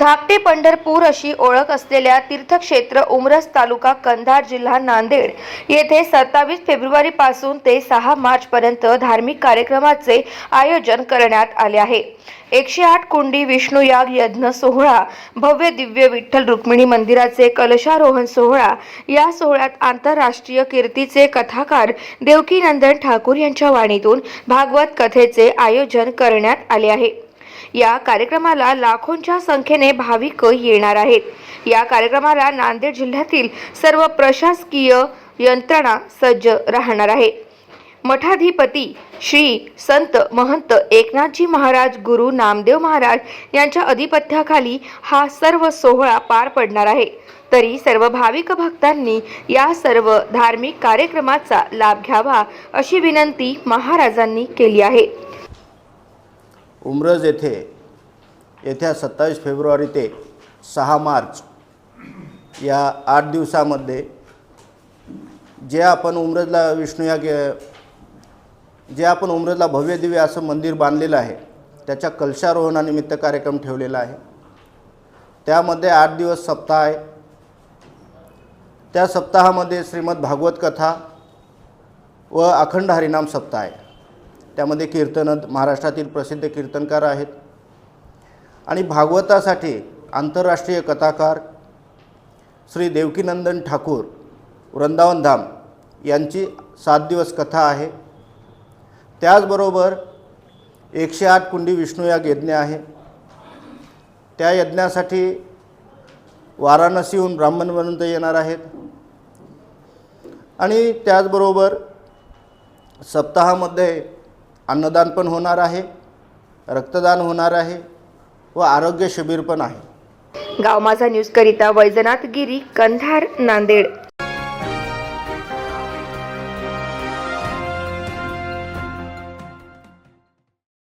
धाकटे पंढरपूर अशी ओळख असलेल्या तीर्थक्षेत्र उमरस तालुका कंधार जिल्हा नांदेड येथे सत्तावीस फेब्रुवारी पासून ते सहा मार्च पर्यंत धार्मिक कार्यक्रमाचे आयोजन करण्यात आले आहे. एकशे आठ कुंडी विष्णुयाग यज्ञ सोहळा भव्य दिव्य विठ्ठल रुक्मिणी मंदिराचे कलशारोहण सोहळा या सोहळ्यात आंतरराष्ट्रीय कीर्तीचे कथाकार देवकीनंदन ठाकूर यांच्या वाणीतून भागवत कथेचे आयोजन करण्यात आले आहे. या कार्यक्रमाला लाखोंच्या संख्येने भाविक येणार आहेत. या कार्यक्रमाला नांदेड जिल्ह्यातील सर्व प्रशासकीय यंत्रणा सज्ज राहणार आहे. मठाधिपती श्री संत महंत एकनाथजी महाराज गुरु नामदेव महाराज यांच्या अधिपत्याखाली हा सर्व सोहळा पार पडणार आहे. तरी सर्व भाविक भक्तांनी या सर्व धार्मिक कार्यक्रमाचा लाभ घ्यावा अशी विनंती महाराजांनी केली आहे. उमरज येथे येत्या सत्तावीस फेब्रुवारी ते सहा मार्च या आठ दिवसामध्ये जे आपण उमरजला विष्णू या जे आपण उमरजला भव्य दिव्य असं मंदिर बांधलेलं आहे त्याच्या कलशारोहणानिमित्त कार्यक्रम ठेवलेला आहे. त्यामध्ये आठ दिवस सप्ताह आहे. त्या सप्ताहामध्ये श्रीमद भागवत कथा व अखंड हरिनाम सप्ताह आहे. त्यामध्ये कीर्तन महाराष्ट्रातील प्रसिद्ध कीर्तनकार आहेत. आणि भागवतासाठी आंतरराष्ट्रीय कथाकार श्री देवकीनंदन ठाकूर वृंदावन धाम यांची सात दिवस कथा आहे. त्याचबरोबर एकशे आठ कुंडी विष्णू या यज्ञ आहे. त्या यज्ञासाठी वाराणसीहून ब्राह्मणपर्यंत येणार आहेत. आणि त्याचबरोबर सप्ताहामध्ये अन्नदान पण होणार आहे रक्तदान होणार आहे व आरोग्य शिबिर पण आहे. गाव माझा न्यूज करिता वैजनाथ गिरी कंधार नांदेड.